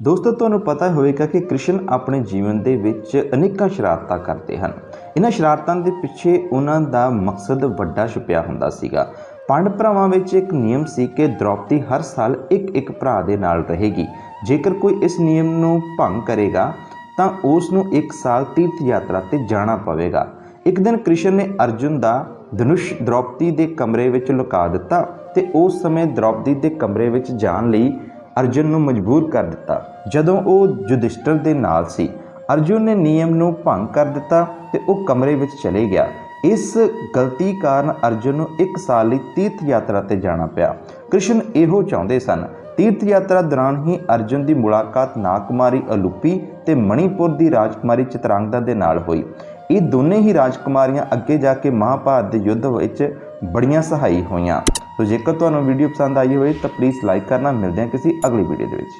ਦੋਸਤੋ, ਤੁਹਾਨੂੰ ਪਤਾ ਹੋਵੇਗਾ ਕਿ ਕ੍ਰਿਸ਼ਨ ਆਪਣੇ ਜੀਵਨ ਦੇ ਵਿੱਚ ਅਨੇਕਾਂ ਸ਼ਰਾਰਤਾਂ ਕਰਦੇ ਹਨ। ਇਹਨਾਂ ਸ਼ਰਾਰਤਾਂ ਦੇ ਪਿੱਛੇ ਉਹਨਾਂ ਦਾ ਮਕਸਦ ਵੱਡਾ ਛੁਪਿਆ ਹੁੰਦਾ ਸੀਗਾ। ਪੰਡ ਭਰਾਵਾਂ ਵਿੱਚ ਇੱਕ ਨਿਯਮ ਸੀ ਕਿ ਦ੍ਰੋਪਦੀ ਹਰ ਸਾਲ ਇੱਕ ਇੱਕ ਭਰਾ ਦੇ ਨਾਲ ਰਹੇਗੀ। ਜੇਕਰ ਕੋਈ ਇਸ ਨਿਯਮ ਨੂੰ ਭੰਗ ਕਰੇਗਾ, ਤਾਂ ਉਸ ਨੂੰ ਇੱਕ ਸਾਲ ਤੀਰਥ ਯਾਤਰਾ ਤੇ ਜਾਣਾ ਪਵੇਗਾ। ਇੱਕ ਦਿਨ ਕ੍ਰਿਸ਼ਨ ਨੇ ਅਰਜੁਨ ਦਾ ਧਨੁਸ਼ ਦ੍ਰੋਪਦੀ ਦੇ ਕਮਰੇ ਵਿੱਚ ਲੁਕਾ ਦਿੱਤਾ ਤੇ ਉਸ ਸਮੇਂ ਦ੍ਰੋਪਦੀ ਦੇ ਕਮਰੇ ਵਿੱਚ ਜਾਣ ਲਈ ਅਰਜੁਨ ਨੂੰ ਮਜਬੂਰ ਕਰ ਦਿੱਤਾ। ਜਦੋਂ ਉਹ ਯੁਧਿਸ਼ਟਰ ਦੇ ਨਾਲ ਸੀ, ਅਰਜੁਨ ਨੇ ਨਿਯਮ ਨੂੰ ਭੰਗ ਕਰ ਦਿੱਤਾ ਤੇ ਉਹ ਕਮਰੇ ਵਿੱਚ ਚਲੇ ਗਿਆ। ਇਸ ਗਲਤੀ ਕਾਰਨ ਅਰਜੁਨ ਨੂੰ ਇੱਕ ਸਾਲ ਲਈ ਤੀਰਥ ਯਾਤਰਾ ਤੇ ਜਾਣਾ ਪਿਆ। ਕ੍ਰਿਸ਼ਨ ਇਹੋ ਚਾਹੁੰਦੇ ਸਨ। ਤੀਰਥ ਯਾਤਰਾ ਦੌਰਾਨ ਹੀ ਅਰਜੁਨ ਦੀ ਮੁਲਾਕਾਤ ਨਾਗਕੁਮਾਰੀ ਅਲੂਪੀ ਤੇ ਮਣੀਪੁਰ ਦੀ ਰਾਜਕੁਮਾਰੀ ਚਿਤਰਾਂਗਦਾ ਦੇ ਨਾਲ ਹੋਈ। ਇਹ ਦੋਨੇ ਹੀ ਰਾਜਕੁਮਾਰੀਆਂ ਅੱਗੇ ਜਾ ਕੇ ਮਹਾਭਾਰਤ ਦੇ ਯੁੱਧ ਵਿੱਚ ਬੜੀਆਂ ਸਹਾਈ ਹੋਈਆਂ। ਸੋ ਜੇਕਰ ਤੁਹਾਨੂੰ ਵੀਡੀਓ ਪਸੰਦ ਆਈ ਹੋਵੇ ਤਾਂ ਪਲੀਜ਼ ਲਾਈਕ ਕਰਨਾ। ਮਿਲਦੇ ਹਾਂ ਕਿਸੇ ਅਗਲੀ ਵੀਡੀਓ ਦੇ ਵਿੱਚ।